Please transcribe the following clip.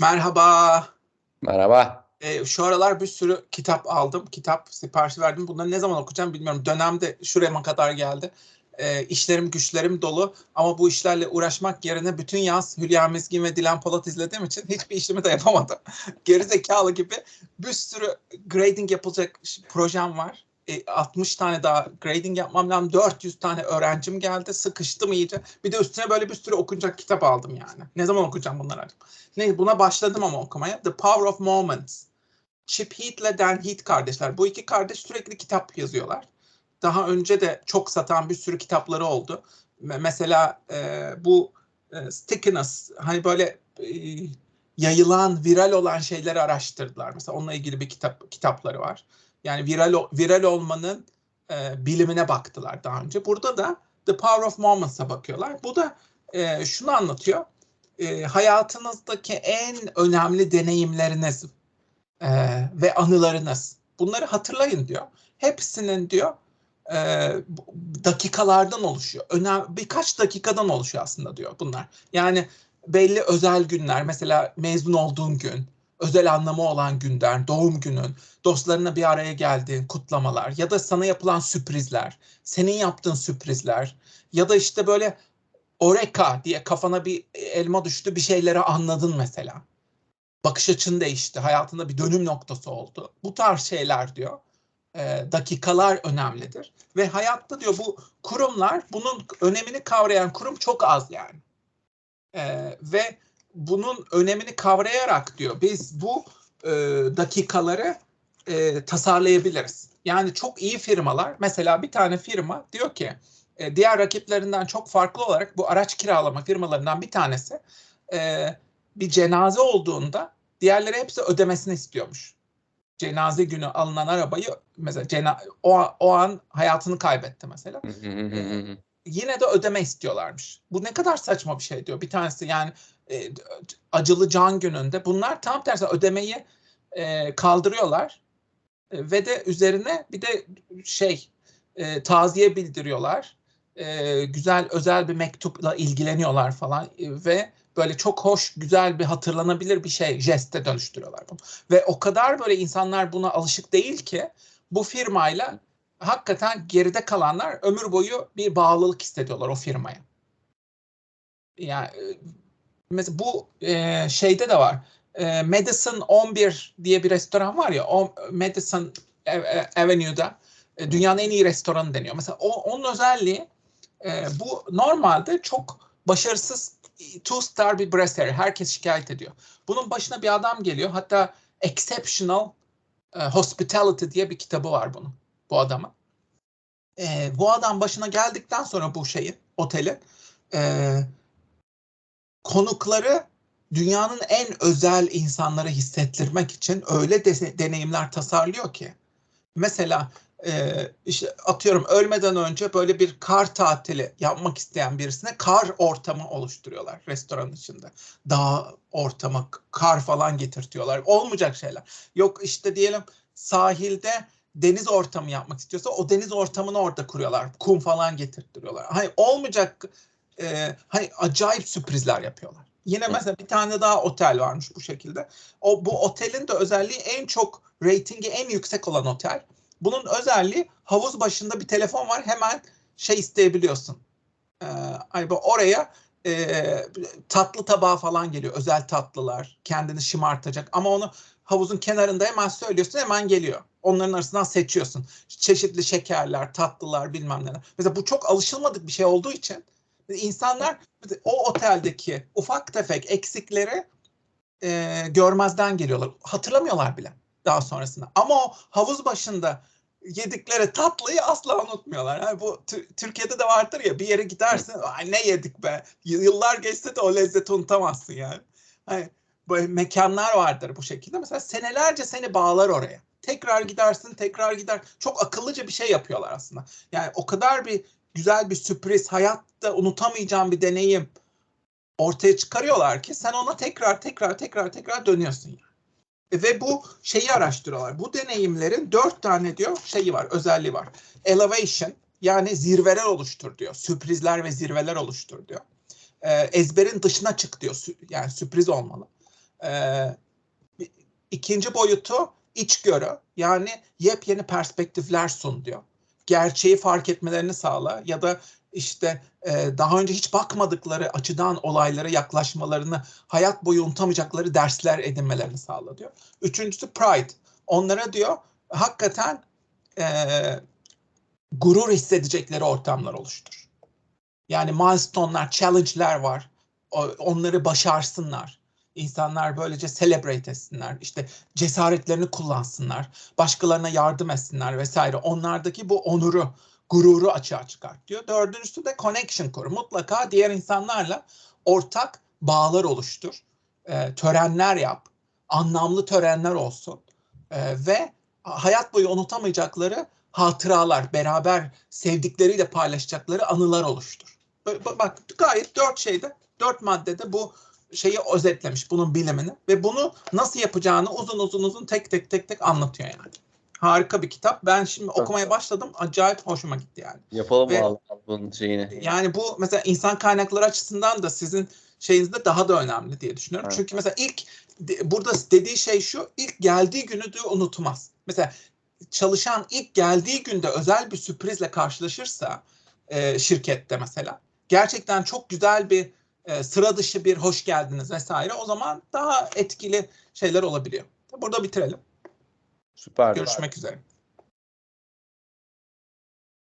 Merhaba. Merhaba. Ee, şu aralar bir sürü kitap aldım. Kitap siparişi verdim. Bunları ne zaman okuyacağım bilmiyorum. Dönemde şuraya kadar geldi. Ee, işlerim güçlerim dolu. Ama bu işlerle uğraşmak yerine bütün yaz Hülya Mizgin ve Dilan Polat izlediğim için hiçbir işimi de yapamadım. Geri zekalı gibi bir sürü grading yapılacak projem var. 60 e, tane daha grading yapmam lazım. 400 tane öğrencim geldi. Sıkıştım iyice. Bir de üstüne böyle bir sürü okunacak kitap aldım yani. Ne zaman okuyacağım bunları artık? Buna başladım ama okumaya. The Power of Moments. Chip Heath ile Dan Heath kardeşler. Bu iki kardeş sürekli kitap yazıyorlar. Daha önce de çok satan bir sürü kitapları oldu. Mesela e, bu e, stickiness hani böyle e, yayılan, viral olan şeyleri araştırdılar. Mesela onunla ilgili bir kitap kitapları var. Yani viral viral olmanın e, bilimine baktılar daha önce. Burada da The Power of Moments'a bakıyorlar. Bu da e, şunu anlatıyor. E, hayatınızdaki en önemli deneyimleriniz e, ve anılarınız. Bunları hatırlayın diyor. Hepsinin diyor e, dakikalardan oluşuyor. Önem, birkaç dakikadan oluşuyor aslında diyor bunlar. Yani belli özel günler mesela mezun olduğun gün, özel anlamı olan günden, doğum günün, dostlarına bir araya geldiğin kutlamalar ya da sana yapılan sürprizler, senin yaptığın sürprizler ya da işte böyle oreka diye kafana bir elma düştü bir şeyleri anladın mesela. Bakış açın değişti, hayatında bir dönüm noktası oldu. Bu tarz şeyler diyor. E, dakikalar önemlidir. Ve hayatta diyor bu kurumlar bunun önemini kavrayan kurum çok az yani. E, ve bunun önemini kavrayarak diyor biz bu e, dakikaları e, tasarlayabiliriz. Yani çok iyi firmalar mesela bir tane firma diyor ki e, diğer rakiplerinden çok farklı olarak bu araç kiralama firmalarından bir tanesi e, bir cenaze olduğunda diğerleri hepsi ödemesini istiyormuş. Cenaze günü alınan arabayı mesela cena o, o an hayatını kaybetti mesela. e, yine de ödeme istiyorlarmış. Bu ne kadar saçma bir şey diyor. Bir tanesi yani e, acılı can gününde bunlar tam tersi ödemeyi e, kaldırıyorlar e, ve de üzerine bir de şey taziye bildiriyorlar. Güzel özel bir mektupla ilgileniyorlar falan ve böyle çok hoş, güzel bir hatırlanabilir bir şey, jeste dönüştürüyorlar bunu. Ve o kadar böyle insanlar buna alışık değil ki bu firmayla hakikaten geride kalanlar ömür boyu bir bağlılık hissediyorlar o firmaya. Yani mesela bu e, şeyde de var. E, Madison 11 diye bir restoran var ya, o Madison Avenue'da e, dünyanın en iyi restoranı deniyor. Mesela o, onun özelliği e, bu normalde çok başarısız two star bir brasserie. Herkes şikayet ediyor. Bunun başına bir adam geliyor. Hatta Exceptional e, Hospitality diye bir kitabı var bunun. Bu adamın. E, bu adam başına geldikten sonra bu şeyi, oteli e, konukları dünyanın en özel insanları hissettirmek için öyle de, deneyimler tasarlıyor ki. Mesela e, işte atıyorum ölmeden önce böyle bir kar tatili yapmak isteyen birisine kar ortamı oluşturuyorlar restoran içinde. Dağ ortamı, kar falan getirtiyorlar. Olmayacak şeyler. Yok işte diyelim sahilde deniz ortamı yapmak istiyorsa o deniz ortamını orada kuruyorlar. Kum falan getirtiyorlar. Hani olmayacak e, hani acayip sürprizler yapıyorlar. Yine mesela bir tane daha otel varmış bu şekilde. O bu otelin de özelliği en çok reytingi en yüksek olan otel. Bunun özelliği havuz başında bir telefon var. Hemen şey isteyebiliyorsun. Ee, hani oraya e, tatlı tabağı falan geliyor. Özel tatlılar. Kendini şımartacak. Ama onu havuzun kenarında hemen söylüyorsun hemen geliyor. Onların arasından seçiyorsun. Çeşitli şekerler, tatlılar bilmem neler. Mesela bu çok alışılmadık bir şey olduğu için insanlar o oteldeki ufak tefek eksikleri e, görmezden geliyorlar. Hatırlamıyorlar bile daha sonrasında. Ama o havuz başında yedikleri tatlıyı asla unutmuyorlar. Yani bu Türkiye'de de vardır ya bir yere gidersin Ay ne yedik be. Yıllar geçse de o lezzeti unutamazsın yani. Hani böyle mekanlar vardır bu şekilde. Mesela senelerce seni bağlar oraya. Tekrar gidersin, tekrar gider. Çok akıllıca bir şey yapıyorlar aslında. Yani o kadar bir güzel bir sürpriz, hayatta unutamayacağım bir deneyim ortaya çıkarıyorlar ki sen ona tekrar tekrar tekrar tekrar dönüyorsun ve bu şeyi araştırıyorlar. Bu deneyimlerin dört tane diyor şeyi var, özelliği var. Elevation yani zirveler oluştur diyor. Sürprizler ve zirveler oluştur diyor. Ee, ezberin dışına çık diyor. Yani sürpriz olmalı. Ee, ikinci boyutu içgörü. Yani yepyeni perspektifler sun diyor. Gerçeği fark etmelerini sağla ya da işte e, daha önce hiç bakmadıkları açıdan olaylara yaklaşmalarını, hayat boyu unutamayacakları dersler edinmelerini sağla diyor. Üçüncüsü pride. Onlara diyor hakikaten e, gurur hissedecekleri ortamlar oluştur. Yani milestone'lar, challenge'ler var. Onları başarsınlar. İnsanlar böylece celebrate etsinler. İşte cesaretlerini kullansınlar. Başkalarına yardım etsinler vesaire. Onlardaki bu onuru, gururu açığa çıkart diyor. Dördüncüsü de connection kur. Mutlaka diğer insanlarla ortak bağlar oluştur. Ee, törenler yap. Anlamlı törenler olsun. Ee, ve hayat boyu unutamayacakları hatıralar, beraber sevdikleriyle paylaşacakları anılar oluştur. Bak gayet dört şeyde, dört maddede bu şeyi özetlemiş, bunun bilimini ve bunu nasıl yapacağını uzun uzun uzun tek tek tek tek anlatıyor yani. Harika bir kitap. Ben şimdi okumaya başladım. Acayip hoşuma gitti yani. Yapalım Ve- bunun şeyini. Yani bu mesela insan kaynakları açısından da sizin şeyinizde daha da önemli diye düşünüyorum. Evet. Çünkü mesela ilk de- burada dediği şey şu, ilk geldiği günü diyor unutmaz. Mesela çalışan ilk geldiği günde özel bir sürprizle karşılaşırsa e, şirkette mesela gerçekten çok güzel bir e, sıra dışı bir hoş geldiniz vesaire o zaman daha etkili şeyler olabiliyor. Burada bitirelim. Süper. Görüşmek üzere.